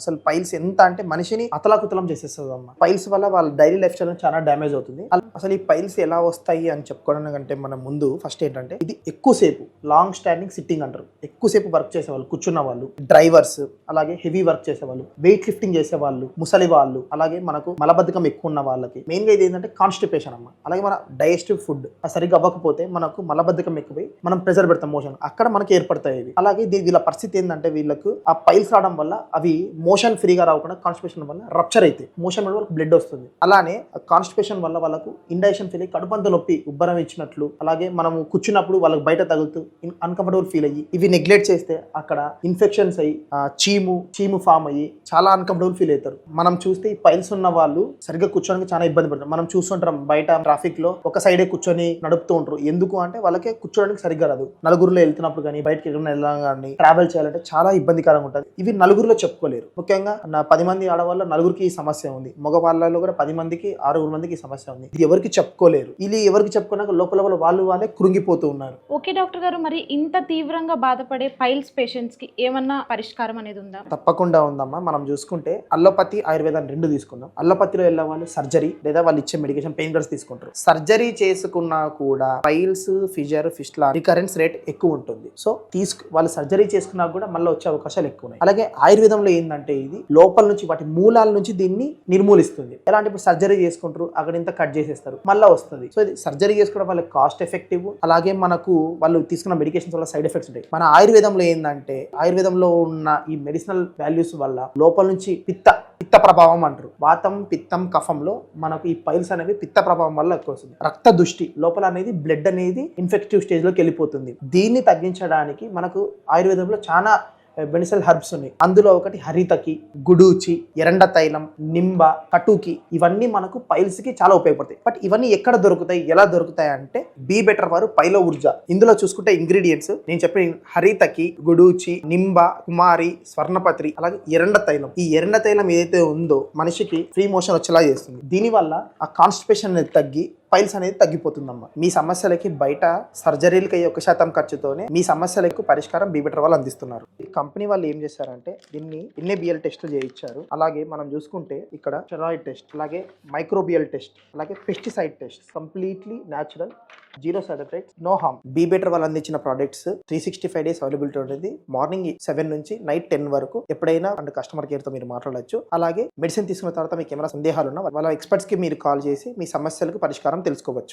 అసలు పైల్స్ ఎంత అంటే మనిషిని అతలాకుతలం చేసేస్తుంది అమ్మ పైల్స్ వల్ల వాళ్ళ డైలీ లైఫ్ స్టైల్ చాలా డ్యామేజ్ అవుతుంది. అసలు ఈ పైల్స్ ఎలా వస్తాయి అని చెప్పుకోవడానికంటే మన ముందు ఫస్ట్ ఏంటంటే ఇది ఎక్కువసేపు లాంగ్ స్టాండింగ్ సిట్టింగ్ అంటారు. ఎక్కువసేపు వర్క్ చేసే వాళ్ళు కూర్చున్న వాళ్ళు డ్రైవర్స్ అలాగే హెవీ వర్క్ చేసే వాళ్ళు వెయిట్ లిఫ్టింగ్ చేసేవాళ్ళు ముసలి వాళ్ళు అలాగే మనకు మలబద్ధకం ఎక్కువ ఉన్న వాళ్ళకి మెయిన్గా ఇది ఏంటంటే కాన్స్టిపేషన్ అమ్మ. అలాగే మన డైజెస్టివ్ ఫుడ్ సరిగ్గా అవ్వకపోతే మనకు మలబద్ధకం ఎక్కువై మనం ప్రెజర్ పెడతాం మోషన్. అక్కడ మనకి ఏర్పడతాయి ఇవి అలాగే వీళ్ళ పరిస్థితి ఏంటంటే వీళ్ళకు ఆ పైల్స్ రావడం వల్ల అవి మోషన్ ఫ్రీగా రాకుండా కాన్స్టిపేషన్ వల్ల రప్చర్ అయితే మోషన్ వల్ల వాళ్ళకి బ్లడ్ వస్తుంది. అలానే కాన్స్టిపేషన్ వల్ల వాళ్ళకు ఇండైషన్ ఫీల్ అయ్యి కడుపంత నొప్పి ఉబ్బరం ఇచ్చినట్లు అలాగే మనము కూర్చున్నప్పుడు వాళ్ళకి బయట తగులుతూ అన్కంఫర్టబుల్ ఫీల్ అయ్యి ఇవి నెగ్లెక్ట్ చేస్తే అక్కడ ఇన్ఫెక్షన్స్ అయ్యి చీము చీము ఫామ్ అయ్యి చాలా అన్కంఫర్టబుల్ ఫీల్ అవుతారు. మనం చూస్తే ఈ పైల్స్ ఉన్న వాళ్ళు సరిగ్గా కూర్చోడానికి చాలా ఇబ్బంది పడతారు. మనం చూస్తుంటాం బయట ట్రాఫిక్లో ఒక సైడే కూర్చొని నడుపుతూ ఉంటారు. ఎందుకు అంటే వాళ్ళకి కూర్చోడానికి సరిగ్గా రాదు. నలుగురిలో వెళ్తున్నప్పుడు కానీ బయటకి ఎక్కడ వెళ్ళడం కానీ ట్రావెల్ చేయాలంటే చాలా ఇబ్బందికరంగా ఉంటుంది. ఇవి నలుగురిలో చెప్పుకోలేరు. ముఖ్యంగా నా పది మంది ఆడవాళ్ళ నలుగురికి ఈ సమస్య ఉంది. మగవాళ్ళలో కూడా పది మందికి ఆరుగురు మందికి ఈ సమస్య ఉంది. ఇది ఎవరికి చెప్పుకోలేరు. ఇది ఎవరికి చెప్పుకున్నాక లోపల వాళ్ళు వాళ్ళే కృంగిపోతూ ఉన్నారు. ఓకే డాక్టర్ గారు మరి ఇంత తీవ్రంగా బాధపడే పైల్స్ పేషెంట్స్కి ఏమన్నా పరిష్కారం అనేది ఉందా? తప్పకుండా ఉందమ్మా. మనం చూసుకుంటే అల్లోపతి ఆయుర్వేదం రెండు తీసుకుందాం. అల్లోపతిలో వెళ్ళే వాళ్ళు సర్జరీ లేదా వాళ్ళు ఇచ్చే మెడికేషన్ పెయిన్ కిల్లర్స్ తీసుకుంటారు. సర్జరీ చేసుకున్నా కూడా piles fissure fistula recurrence rate ఎక్కువ ఉంటుంది. సో తీసుకు వాళ్ళు సర్జరీ చేసుకున్నా కూడా మళ్ళీ వచ్చే అవకాశాలు ఎక్కువ ఉన్నాయి. అలాగే ఆయుర్వేదంలో ఏంటంటే అంటే ఇది లోపల నుంచి వాటి మూలాల నుంచి దీన్ని నిర్మూలిస్తుంది. ఎలా అంటే ఇప్పుడు సర్జరీ చేసుకుంటారు అక్కడ ఇంత కట్ చేసేస్తారు మళ్ళీ వస్తుంది. సో ఇది సర్జరీ చేసుకోవడం వల్ల కాస్ట్ ఎఫెక్టివ్ అలాగే మనకు వాళ్ళు తీసుకున్న మెడికేషన్స్ వల్ల సైడ్ ఎఫెక్ట్స్ ఉంటాయి. మన ఆయుర్వేదంలో ఏంటంటే ఆయుర్వేదంలో ఉన్న ఈ మెడిసినల్ వాల్యూస్ వల్ల లోపల నుంచి పిత్త పిత్త ప్రభావం అంటారు. వాతం పిత్తం కఫంలో మనకు ఈ పైల్స్ అనేవి పిత్త ప్రభావం వల్ల ఎక్కువ వస్తుంది. రక్త దృష్టి లోపల అనేది బ్లడ్ అనేది ఇన్ఫెక్టివ్ స్టేజ్లోకి వెళ్ళిపోతుంది. దీన్ని తగ్గించడానికి మనకు ఆయుర్వేదంలో చాలా మెడిసినల్ హర్బ్స్ ఉన్నాయి. అందులో ఒకటి హరితకి గుడూచి ఎరండ తైలం నింబ కటుకి ఇవన్నీ మనకు పైల్స్కి చాలా ఉపయోగపడతాయి. బట్ ఇవన్నీ ఎక్కడ దొరుకుతాయి ఎలా దొరుకుతాయి అంటే బీ బెటర్ వారు పైలో ఊర్జా. ఇందులో చూసుకుంటే ఇంగ్రీడియంట్స్ నేను చెప్పిన హరితకి గుడూచి నింబ కుమారి స్వర్ణపత్రి అలాగే ఎరండ తైలం ఈ ఎరండ తైలం ఏదైతే ఉందో మనిషికి ఫ్రీ మోషన్ వచ్చేలా చేస్తుంది. దీనివల్ల ఆ కాన్స్టిపేషన్ అనేది తగ్గి పైల్స్ అనేది తగ్గిపోతుందమ్మా. మీ సమస్యలకి బయట సర్జరీలకి అయ్యే ఒక శాతం ఖర్చుతోనే మీ సమస్యలకు పరిష్కారం బీబెటర్ వాళ్ళు అందిస్తున్నారు. ఈ కంపెనీ వాళ్ళు ఏం చేశారంటే దీన్ని ఎన్ఏబిఎల్ టెస్టులు చేయించారు. అలాగే మనం చూసుకుంటే ఇక్కడ స్టెరాయిడ్ టెస్ట్ అలాగే మైక్రోబియల్ టెస్ట్ అలాగే pesticide test completely natural zero side effects no harm be better వాళ్ళు అందించిన products three sixty five days availability ఉంటుంది. మార్నింగ్ సెవెన్ నుంచి నైట్ టెన్ వరకు ఎప్పుడైనా అండ్ కస్టమర్ కేర్తో మీరు మాట్లాడొచ్చు. అలాగే మెడిసిన్ తీసుకున్న తర్వాత మీకు ఏమైనా సందేహాలు ఉన్నా వాళ్ళ ఎక్స్పర్ట్స్కి మీరు కాల్ చేసి మీ సమస్యలకు పరిష్కారం తెలుసుకోవచ్చు.